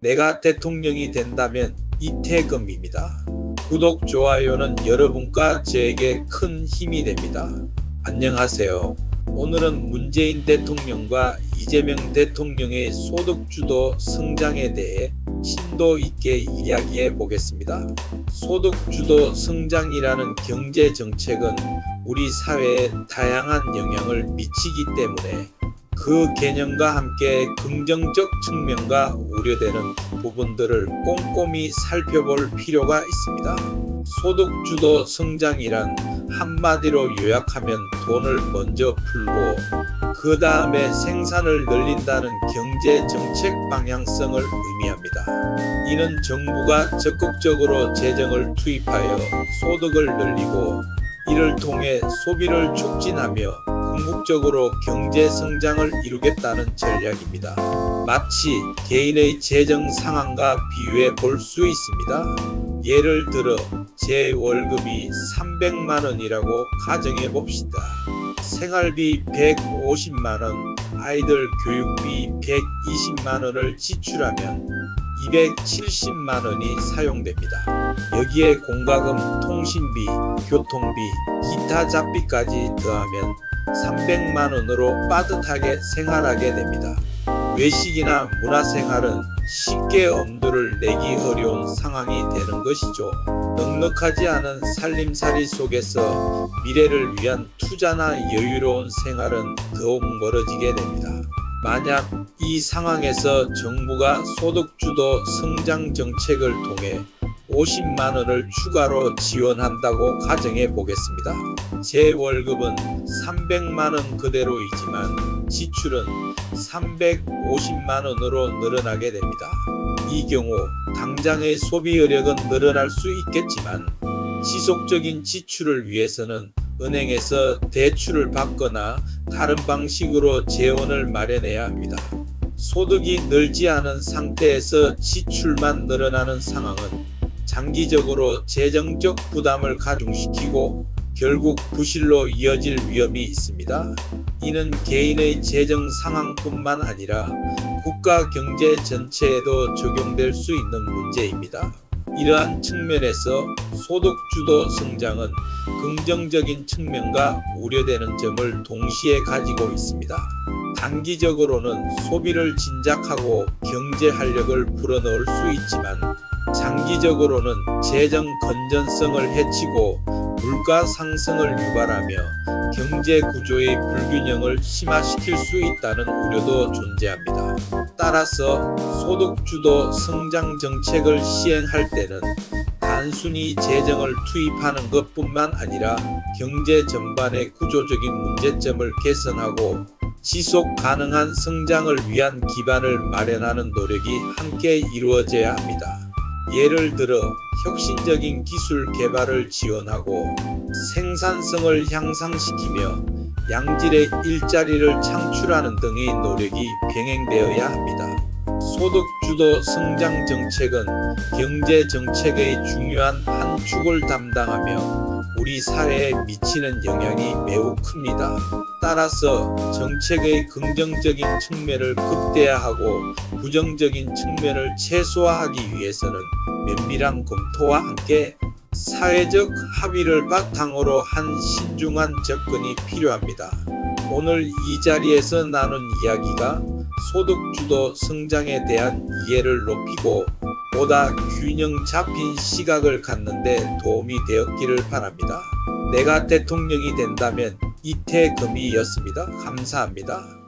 내가 대통령이 된다면 이태금입니다. 구독, 좋아요는 여러분과 저에게 큰 힘이 됩니다. 안녕하세요. 오늘은 문재인 대통령과 이재명 대통령의 소득주도 성장에 대해 심도 있게 이야기해 보겠습니다. 소득주도 성장이라는 경제 정책은 우리 사회에 다양한 영향을 미치기 때문에 그 개념과 함께 긍정적 측면과 우려되는 부분들을 꼼꼼히 살펴볼 필요가 있습니다. 소득주도 성장이란 한마디로 요약하면 돈을 먼저 풀고 그 다음에 생산을 늘린다는 경제 정책 방향성을 의미합니다. 이는 정부가 적극적으로 재정을 투입하여 소득을 늘리고 이를 통해 소비를 촉진하며 궁극적으로 경제 성장을 이루겠다는 전략입니다. 마치 개인의 재정 상황과 비유해 볼 수 있습니다. 예를 들어 제 월급이 300만 원이라고 가정해 봅시다. 생활비 150만 원, 아이들 교육비 120만 원을 지출하면 270만 원이 사용됩니다. 여기에 공과금, 통신비, 교통비, 기타 잡비까지 더하면 300만 원으로 빠듯하게 생활하게 됩니다. 외식이나 문화생활은 쉽게 엄두를 내기 어려운 상황이 되는 것이죠. 넉넉하지 않은 살림살이 속에서 미래를 위한 투자나 여유로운 생활은 더욱 멀어지게 됩니다. 만약 이 상황에서 정부가 소득주도 성장 정책을 통해 50만 원을 추가로 지원한다고 가정해 보겠습니다. 제 월급은 300만 원 그대로이지만 지출은 350만 원으로 늘어나게 됩니다. 이 경우 당장의 소비 여력은 늘어날 수 있겠지만 지속적인 지출을 위해서는 은행에서 대출을 받거나 다른 방식으로 재원을 마련해야 합니다. 소득이 늘지 않은 상태에서 지출만 늘어나는 상황은 장기적으로 재정적 부담을 가중시키고 결국 부실로 이어질 위험이 있습니다. 이는 개인의 재정 상황뿐만 아니라 국가 경제 전체에도 적용될 수 있는 문제입니다. 이러한 측면에서 소득주도 성장은 긍정적인 측면과 우려되는 점을 동시에 가지고 있습니다. 단기적으로는 소비를 진작하고 경제 활력을 불어넣을 수 있지만 장기적으로는 재정 건전성을 해치고 물가 상승을 유발하며 경제 구조의 불균형을 심화시킬 수 있다는 우려도 존재합니다. 따라서 소득주도 성장 정책을 시행할 때는 단순히 재정을 투입하는 것뿐만 아니라 경제 전반의 구조적인 문제점을 개선하고 지속 가능한 성장을 위한 기반을 마련하는 노력이 함께 이루어져야 합니다. 예를 들어 혁신적인 기술 개발을 지원하고 생산성을 향상시키며 양질의 일자리를 창출하는 등의 노력이 병행되어야 합니다. 소득주도 성장 정책은 경제 정책의 중요한 한 축을 담당하며 우리 사회에 미치는 영향이 매우 큽니다. 따라서 정책의 긍정적인 측면을 극대화하고 부정적인 측면을 최소화하기 위해서는 면밀한 검토와 함께 사회적 합의를 바탕으로 한 신중한 접근이 필요합니다. 오늘 이 자리에서 나눈 이야기가 소득주도 성장에 대한 이해를 높이고 보다 균형 잡힌 시각을 갖는데 도움이 되었기를 바랍니다. 내가 대통령이 된다면 이태금이었습니다. 감사합니다.